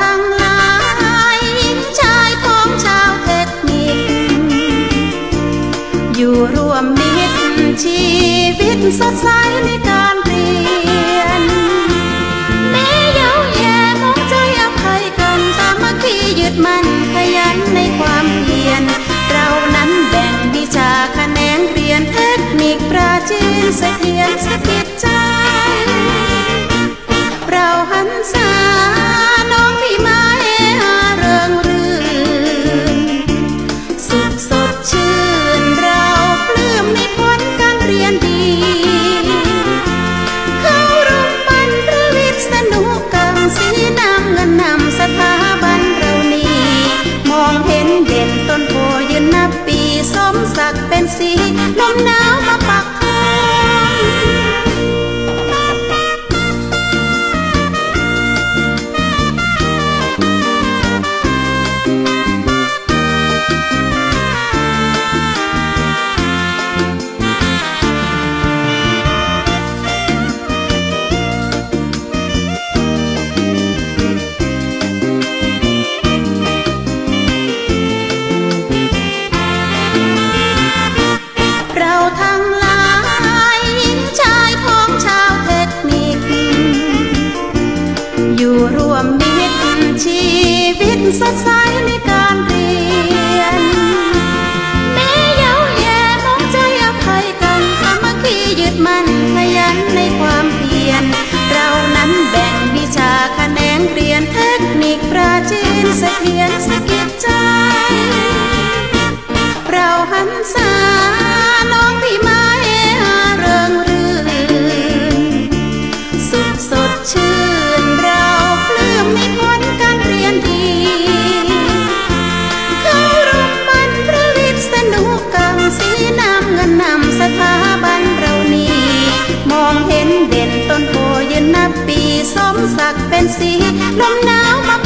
ทั้งหลาชายของชาวเทคนิค อยู่รวมมิตรชีวิตสดใสในการเรียน แม้เย้าแย่มองใจอภัยกันสามัคคียึดมันขยันในความเพียรเรานั้นแบ่งวิชาคะแนนเรียนเทคนิคปราจีนสะเทียนสะกิดใจ สักเป็นสีลมหนาว เราทั้งหลายชายของชาวเทคนิค อยู่รวมมิตรชีวิตสดใสในการเรียนแม้เย้าแย่มองใจอภัยกันสามัคคียึดมั่นขยันในความเพียร เรานั้นแบ่งวิชาแขนงเรียนเทคนิคปราจีนสะเสถียรสะกิดใจ เราหันษา สีน้ำเงินนำสถาบันเรานี้มองเห็นเด่นต้นโพยืนนับปีสมศักดิ์เป็นสีลมหนาวมา